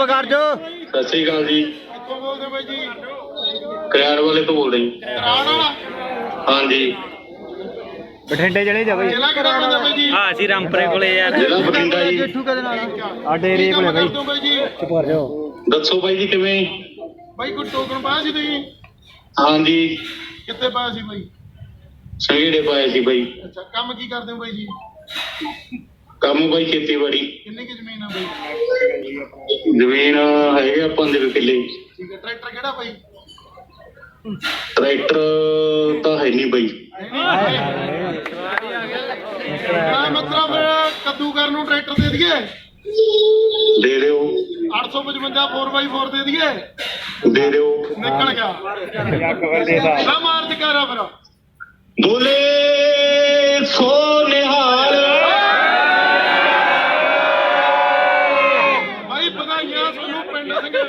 ਚੁੱਪ ਕਰ ਜੋ ਸਤਿ ਸ੍ਰੀ ਅਕਾਲ ਜੀ। ਕਿੱਥੋਂ ਬੋਲਦੇ ਬਾਈ ਜੀ ਕਰਿਆੜ ਵਾਲੇ ਤੋਂ ਬੋਲਦੇ ਜੀ। ਕਰਾਣ ਵਾਲਾ ਹਾਂਜੀ। ਬਠਿੰਡੇ ਚਲੇ ਜਾ ਬਈ। ਜ਼ਿਲ੍ਹਾ ਕਿਹੜਾ ਪੈਂਦਾ ਬਾਈ ਜੀ। ਆ ਅਸੀਂ ਰਾਮਪੁਰੇ ਕੋਲੇ ਯਾਰ ਜ਼ਿਲ੍ਹਾ ਬਠਿੰਡਾ ਜੀ। ਜੇਠੂ ਕਦੇ ਨਾਲ ਆ। ਡੇਰੇ ਕੋਲੇ ਬਈ। ਕਰਦੇ ਹੋ ਬਾਈ ਜੀ। ਚੁੱਪ ਕਰ ਜੋ ਦੱਸੋ ਬਾਈ ਜੀ ਕਿਵੇਂ? ਬਾਈ ਕੋਈ ਟੋਕਨ ਪਾਇਆ ਸੀ ਤੁਸੀਂ? ਹਾਂਜੀ। ਕਿੱਥੇ ਪਾਇਆ ਸੀ ਬਾਈ? ਸੰਗੇੜੇ ਪਾਏ ਸੀ ਬਾਈ। ਅੱਛਾ ਕੰਮ ਕੀ ਕਰਦੇ ਹੋ ਬਾਈ ਜੀ? ਕੰਮ ਬਾਈ ਖੇਤੀਬਾੜੀ। ਕਿੰਨੀ ਕੀ ਜ਼ਮੀਨ ਆ ਬਾਈ? ਜ਼ਮੀਨ ਹੈਗੇ ਆ 5 ਕਿੱਲੇ। ਠੀਕ ਹੈ ਟਰੈਕਟਰ ਕਿਹੜਾ ਬਾਈ? ਟਰੈਕਟਰ ਤਾਂ ਹੈ ਨਹੀਂ ਬਾਈ। ਮੈਂ ਮਤਲਬ ਕੱਦੂ ਕਰਨ ਨੂੰ ਟਰੈਕਟਰ ਦੇ ਦਈਏ? ਦੇ ਦਿਓ। 855 4x4 ਦੇ ਦਈਏ? ਦੇ ਦਿਓ। ਨਿਕਲ ਗਿਆ। ਨਾ ਮਾਰਚ ਕਰਾ ਫਿਰ। ਬੋਲੇ ਸੋ ਨਿਹਾਲ ਬਾਈ ਵਧਾਈਆਂ ਤੁਹਾਨੂੰ ਪਿੰਡ ਸਿੰਘ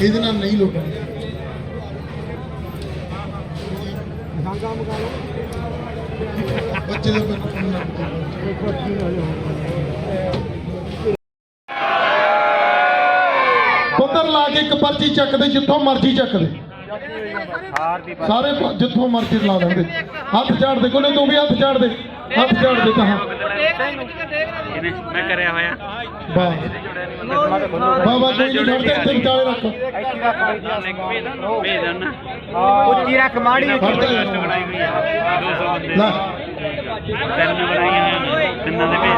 ਇਹਦੇ ਨਾਲ ਨਹੀਂ ਲੁੱਟਣਾ? ਬੱਚੇ ਦਾ ਬੰਨ ਪੁੱਤਰ ਲਾ ਕੇ ਇੱਕ ਪਰਚੀ ਚੱਕਦੇ ਜਿੱਥੋਂ ਮਰਜ਼ੀ ਚੱਕਦੇ ਸਾਰੇ ਜਿੱਥੋਂ ਮਰਜ਼ੀ ਲਾ ਦਿੰਦੇ ਹੱਥ ਝਾੜ ਦੇ ਕੋਲੇ, ਤੂੰ ਵੀ ਹੱਥ ਝਾੜ ਦੇ। ਹੱਥ ਝਾੜ ਦੇ ਕਹਾਂ ਇਹਨੇ ਮੈਂ ਕਰਿਆ ਹੋਇਆ। ਵਾਹ। ਬਾਬਾ ਕੋਈ ਨਹੀਂ ਛੱਡਦੇ ਇੱਥੇ ਵਿਚਾਲੇ ਰੱਖ। ਭੇਜ ਦੇਣਾ ਉੱਚੀ ਰੱਖ ਮਾੜੀ ਫੜ ਦੇ। 200 ਬੰਦੇ ਲੈ। ਤਿੰਨ ਬਣਾਈਆਂ ਨੇ ਤਿੰਨਾਂ ਦੇ ਭੇਜ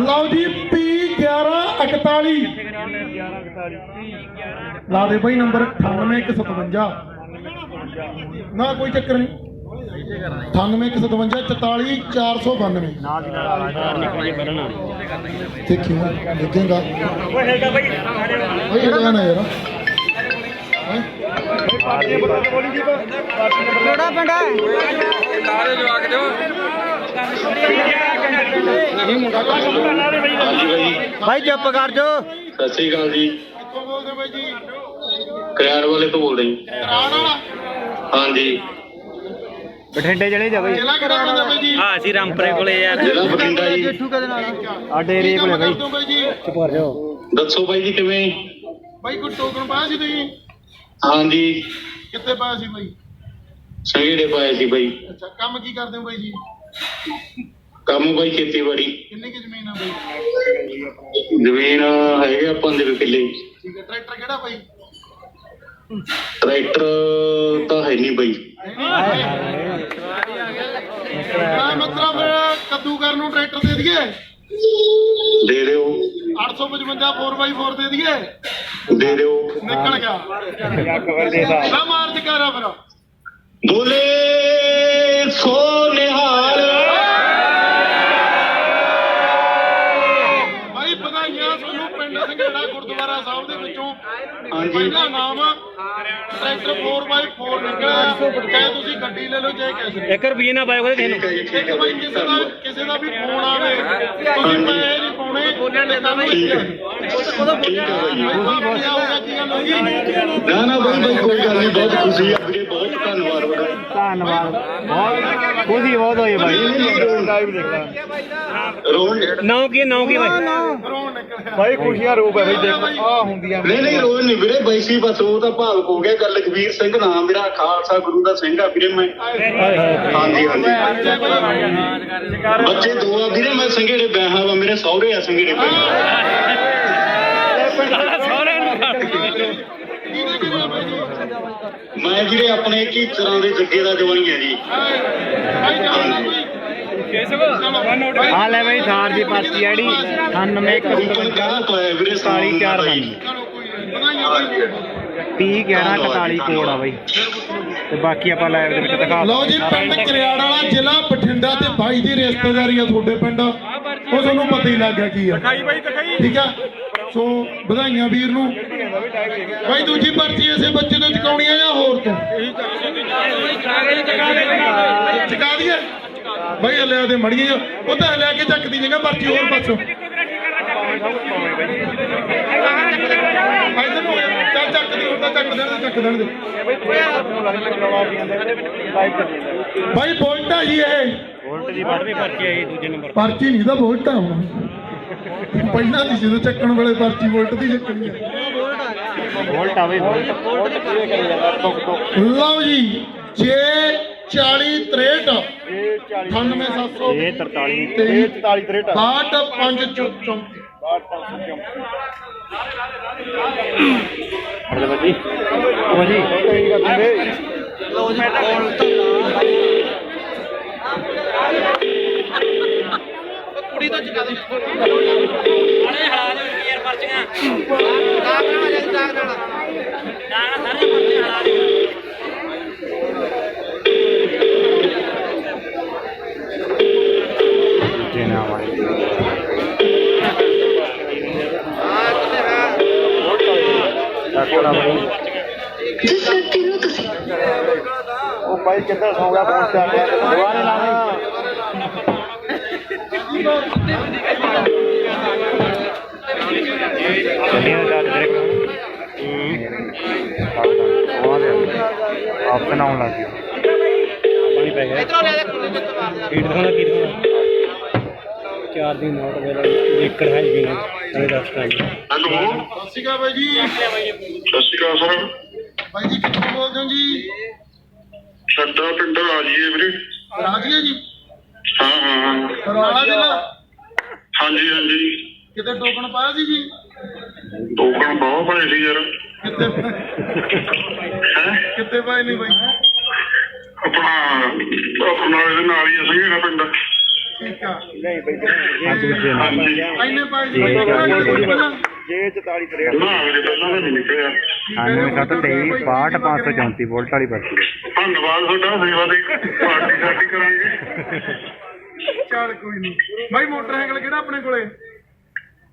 ਲਓ ਜੀ ਪੀ 1141 ਲਾ ਦੇ ਬਈ ਨੰਬਰ 98157 ਨਾ ਕੋਈ ਚੱਕਰ ਨਹੀਂ। 98157 44492 ਦੇਖੀ ਹੁਣ ਲੱਗੇਗਾ। ਓਏ ਹੈਗਾ ਬਈ ਓਏ ਹੈਗਾ ਨਾ ਯਾਰ ਹੈਂ? ਕਿਹੜਾ ਪਿੰਡ ਹੈ। ਹਾਂਜੀ ਬਾਈ ਭਾਈ ਚੁੱਪ ਕਰ ਜੋ ਸਤਿ ਸ੍ਰੀ ਅਕਾਲ ਜੀ। ਕਿੱਥੋਂ ਬੋਲਦੇ ਬਾਈ ਜੀ? ਕਰਿਆੜ ਵਾਲੇ ਤੋਂ ਬੋਲਦੇ ਜੀ। ਕਰਾਣ ਵਾਲਾ? ਹਾਂਜੀ। ਬਠਿੰਡੇ ਚਲੇ ਜਾ ਬਈ ਜ਼ਿਲ੍ਹਾ ਕਿਹੜਾ ਪੈਂਦਾ ਬਾਈ ਜੀ। ਆ ਅਸੀਂ ਰਾਮਪੁਰੇ ਕੋਲੇ ਯਾਰ ਬਠਿੰਡਾ ਜੀ। ਜੇਠੂ ਕਦੇ ਨਾਲ ਡੇਰੇ ਕੰਮ ਕੋਲੇ ਬਈ। ਹੋ ਬਾਈ ਜੀ? ਚੁੱਪ ਕਰ ਜੋ ਦੱਸੋ ਬਾਈ ਜੀ ਕਿਵੇਂ? ਬਾਈ ਕੋਈ ਟੋਕਨ ਪਾਇਆ ਸੀ ਤੁਸੀਂ? ਹਾਂਜੀ। ਕਿੱਥੇ ਪਾਇਆ ਸੀ ਬਾਈ? ਸੰਗੇੜੇ ਪਾਏ ਸੀ ਬਾਈ। ਅੱਛਾ ਕੰਮ ਕੀ ਕਰਦੇ ਹੋ ਬਾਈ ਜੀ? ਕੰਮ ਬਾਈ ਖੇਤੀਬਾੜੀ। ਕਿੰਨੀ ਕੀ ਜ਼ਮੀਨ ਆ ਬਾਈ? ਜ਼ਮੀਨ ਹੈਗੇ ਆ 5 ਕਿੱਲੇ। ਠੀਕ ਹੈ ਟਰੈਕਟਰ ਕਿਹੜਾ ਬਾਈ? ਟਰੈਕਟਰ ਤਾਂ ਹੈ ਨਹੀਂ ਬਾਈ। ਮੈਂ ਮਤਲਬ ਕੱਦੂ ਕਰਨ ਨੂੰ ਟਰੈਕਟਰ ਦੇ ਦਈਏ? ਦੇ ਦਿਓ। 855 4x4 ਦੇ ਦਈਏ? ਦੇ ਦਿਓ। ਨਿਕਲ ਗਿਆ। ਨਾ ਮਾਰਚ ਕਰਾ ਫਿਰ। ਬੋਲੇ ਸੋ ਨਿਹਾਲ ਬਾਈ ਵਧਾਈਆਂ ਤੁਹਾਨੂੰ ਪਿੰਡ ਸੰਘੇੜਾ ਗੁਰਦੁਆਰਾ ਸਾਹਿਬ ਦੇ ਵਿੱਚੋਂ। ਹਾਂਜੀ। ਪਹਿਲਾ ਨਾਮ ਟਰੈਕਟਰ 4x4 ਨਿਕਲਿਆ ਚਾਹੇ ਤੁਸੀਂ ਗੱਡੀ ਲੈ ਲਓ ਚਾਹੇ ਕੈਸ਼ 1 ਰੁਪਏ ਨਾ ਪਾਇਓ ਕੋਈ ਠੀਕ ਹੈ ਜੀ ਠੀਕ ਇੱਕ ਹੈ ਬਾਈ ਬਾਈ ਕਿਸੇ ਦਾ ਕਿਸੇ ਦਾ ਵੀ ਫੋਨ ਆਵੇ ਤੁਸੀਂ ਪੈਸੇ ਨਹੀਂ ਪਾਉਣੇ ਬੋਲਣ ਦੇ ਤਾਂ ਠੀਕ ਹੈ ਠੀਕ ਹੈ ਬਾਈ ਤੁਸੀਂ ਆਉਗਾ ਕੀ ਗੱਲ ਹੋਈ ਨਾ ਨਾ ਬਾਈ ਬਾਈ ਕੋਈ ਗੱਲ ਨਹੀਂ ਬਹੁਤ ਖੁਸ਼ੀ ਆ ਵੀਰੇ ਬਹੁਤ ਧੰਨਵਾਦ ਬੜਾ ਧੰਨਵਾਦ ਬਹੁਤ ਖੁਸ਼ੀ ਬਹੁਤ ਹੋਈ ਭਾਈ ਰੋਣ ਨੌ ਕੀ ਨੌ ਕੀ ਬਾਈ ਫਰੋਨ ਨਿਕਲਿਆ ਭਾਈ ਖੁਸ਼ੀਆਂ ਰੂਪ ਹੈ ਬਈ ਦੇਖ ਆ ਹੁੰਦੀਆਂ ਨਹੀਂ ਨਹੀਂ ਰੋਣ ਨਹੀਂ ਵੀਰੇ ਬੈਸੀ ਬਸ ਉਹ ਤਾਂ ਭਾਵਕ ਹੋ ਗਿਆ ਗੱਲ ਲਖਵੀਰ ਸਿੰਘ ਨਾਮ ਮੇਰਾ ਖਾਲਸਾ ਗੁਰੂ ਦਾ ਸਿੰਘ ਆ ਵੀਰੇ ਮੈਂ। ਹਾਂਜੀ ਹਾਂਜੀ। ਬੱਚੇ ਦੋ ਆ ਵੀਰੇ ਮੈਂ ਸੰਘੇੜੇ ਬਿਆਹਾਂ ਵਾ ਮੇਰੇ ਸਹੁਰੇ ਆ ਸੰਘੇੜੇ ਮੈਂ ਵੀਰੇ ਆਪਣੇ ਕੀ ਤਰ੍ਹਾਂ ਦੇ ਜੱਗੇ ਦਾ ਜਵਾਈ ਆ ਜੀ। ਆ ਲੈ ਬਈ ਥਾਰ ਦੀ ਪਾਰਟੀ ਆੜੀ 98 ਕੂਪਨ ਕਾਹਦਾ ਪਾਇਆ ਵੀਰੇ ਕਾਲੀ ਚਾਰ ਬਣ ਚਲੋ ਕੋਈ ਨਹੀਂ ਵਧਾਈਆਂ ਬਾਈ 30 11 41 ਕੋਡ ਆ ਬਈ। ਤੇ ਬਾਕੀ ਆਪਾਂ ਲਾਈਵ ਦੇ ਵਿੱਚ ਦਿਖਾ ਲਓ ਜੀ ਪਿੰਡ ਕਰਿਆੜ ਵਾਲਾ ਜ਼ਿਲ੍ਹਾ ਬਠਿੰਡਾ ਤੇ ਬਾਈ ਦੀ ਰਿਸ਼ਤੇਦਾਰੀ ਆ ਤੁਹਾਡੇ ਪਿੰਡ। ਉਹ ਤੁਹਾਨੂੰ ਪਤਾ ਹੀ ਲੱਗ ਗਿਆ ਕੀ ਆ। ਠੀਕ ਆ? ਸੋ ਵਧਾਈਆਂ ਵੀਰ ਨੂੰ। ਬਾਈ ਦੂਜੀ ਪਰਚੀ ਇਸੇ ਬੱਚੇ ਤੋਂ ਚੁਕਾਉਣੀ ਆ ਜਾਂ ਹੋਰ ਤੋਂ? ਚੁਕਾ ਦਈਏ। ਬਾਈ ਹਲਿਆ ਦੇ ਮੜੀਆਂ ਉਹ ਤਾਂ ਹਲਿਆ ਕੇ ਚੱਕਦੀ ਜਗਾ ਪਰਚੀ ਹੋਰ ਪਾਸੋਂ ਇਧਰ ਨੂੰ ਹੋ ਜਾ। ਚੱਲ ਚੱਕ ਦੀ ਤਾਂ ਚੱਕ ਦੇਣ ਦੇ ਚੱਕ ਦੇਣ ਦੇ। ਬਾਈ ਬੋਲਟਾ ਜੀ ਇਹ। ਵੋਲਟ ਦੀ ਵੱਧਵੀਂ ਪਰਚੀ ਆਈ ਦੂਜੇ ਨੰਬਰ ਪਰਚੀ ਨਹੀਂ ਦਾ ਵੋਲਟ ਆ ਹੁਣ। ਪਹਿਲਾਂ ਦੀ ਜਦੋਂ ਚੱਕਣ ਵੇਲੇ ਪਰਚੀ ਵੋਲਟ ਦੀ ਚੱਕਣੀ ਆ। ਵੋਲਟ ਆਵੇ ਲਓ ਜੀ ਜੇ 40 63 98700 ਇਹ 43 ਇਹ 44 63 62 5 34 ਅਰੇ ਬਾਜੀ ਬਾਜੀ ਦੂਜੇ ਉਹ ਭਾਈ ਕਿੱਧਰ ਸੌ ਗਿਆ ਫੋਨ ਤੇ ਆ ਗਿਆ ਦੁਬਾਰੇ ਲਾਣਾ ਚੱਲੀਆਂ ਦਾ ਤੇਰੇ ਕੋਲ ਹੂੰ ਆਪਸ਼ਨ ਆਉਣ ਲੱਗ ਗਿਆ ਪਾਣੀ ਪੈ ਗਿਆ ਕੀ ਦਿਖਾਉਣਾ ਕੀ ਦਿਖਾਉਣਾ ਚਾਰ ਦਿਨ ਨੋਟ ਸਾਡਾ ਪਿੰਡ ਰਾਜੀਏ ਵੀਰੇ। ਰਾਜੀਆ ਜੀ? ਹਾਂ ਹਾਂ ਹਾਂ। ਰਾਣਾ ਜ਼ਿਲ੍ਹਾ? ਹਾਂਜੀ ਹਾਂਜੀ। ਕਿਤੇ ਟੋਕਨ ਪਾਇਆ ਸੀ ਜੀ? ਟੋਕਨ ਬਹੁਤ ਬਣੇ ਸੀ ਯਾਰ। ਹੈ? ਕਿੱਥੇ ਪਾਏ ਨਹੀਂ ਬਾਈ? ਆਪਣਾ ਆਪਣਾ ਇਹਦੇ ਨਾਲ ਹੀ ਅਸੀਂ ਇਹਦਾ ਪਿੰਡ। ਠੀਕ ਆ। ਨਾਮ ਹਾਂਜੀ। ਐਨੇ ਪਾਏ ਸੀ। ਬਾਈ ਕਿਤੇ ਜੇ 44 63 ਨਾ ਮੇਰੇ ਪਹਿਲਾਂ ਨਹੀਂ ਨਿਕਲਿਆ। 97 534 ਵੋਲਟ ਵਾਲੀ ਪਰਚੀ ਧੰਨਵਾਦ ਤੁਹਾਡਾ ਸੇਵਾ ਦੀ ਪਾਰਟੀ ਸਾਡੀ ਕਰਾਂਗੇ। ਚੱਲ ਕੋਈ ਨਹੀਂ ਬਾਈ ਮੋਟਰਸਾਈਕਲ ਕਿਹੜਾ ਆਪਣੇ ਕੋਲੇ?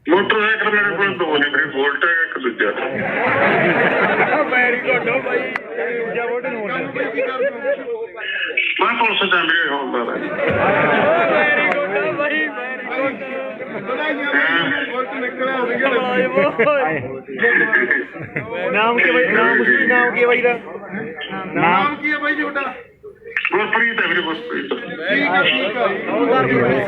ਮੋਟਰਸਾਈਕਲ ਮੇਰੇ ਕੋਲ ਦੋ ਨੇ ਵੀਰੇ ਵੋਲਟ ਹੈ ਇੱਕ ਦੂਜਾ। ਕੰਮ ਬਾਈ। ਕੀ ਕਰਦੇ ਹੋ ਮੈਂ ਪੁਲਿਸ ਚ ਆ ਵੀਰੇ ਹੌਲਦਾਰ ਹੈ ਵਧਾਈਆਂ ਬਾਈ ਵੋਲਟ ਨਿਕਲਿਆ ਸੀਗਾ ਨਾਮ ਕੀ ਬਾਈ? ਨਾਮ ਕੀ ਨਾਮ ਕੀ ਬਾਈ ਦਾ? ਨਾਮ ਕੀ ਹੈ ਬਾਈ ਤੁਹਾਡਾ? ਗੁਰਪ੍ਰੀਤ ਹੈ ਵੀਰੇ ਗੁਰਪ੍ਰੀਤ। ਠੀਕ ਆ ਠੀਕ ਹਾਂ ਹਾਂ ਠੀਕ ਹੈ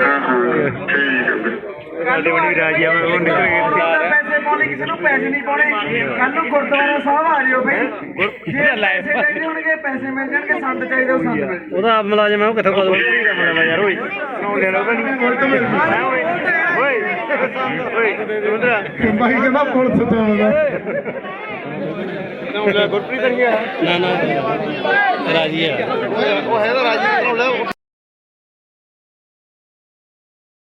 ਸਾਡੇ ਬਣੀ ਵੀ ਰਾਜੀ ਆ ਉਹ ਨਿਕਲ ਗਏ ਪਾਉਣੇ ਕਿਸੇ ਨੂੰ ਪੈਸੇ ਨਹੀਂ ਪਾਉਣੇ। ਕੱਲ ਨੂੰ ਗੁਰਦੁਆਰਾ ਸਾਹਿਬ ਆ ਜਿਓ ਬਈ। ਜੇ ਪੈਸੇ ਚਾਹੀਦੇ ਹੋਣਗੇ ਪੈਸੇ ਮਿਲ ਜਾਣਗੇ ਸੰਦ ਚਾਹੀਦੇ ਉਹ ਸੰਦ ਮਿਲ ਜਾਣਗੇ। ਉਹਦਾ ਮੁਲਾਜ਼ਮ ਹੈ ਉਹ ਕਿੱਥੋਂ ਮੁੰਡਾ ਯਾਰ ਓਏ। ਨਾਮ ਲੈ ਲਓ ਬਣੀ ਓਏ। ਓਏ ਰੁੰਦਰਾ ਬਾਈ ਕਹਿੰਦਾ ਪੁਲਿਸ ਤੋਂ ਆਉਂਦਾ। ਲੈ ਗੁਰਪ੍ਰੀਤ ਨਹੀਂ ਆ ਨਾ ਨਾ। ਰਾਜੀ ਹੈ ਉਹ ਹੈ ਤਾਂ ਰਾਜੀ ਲੈ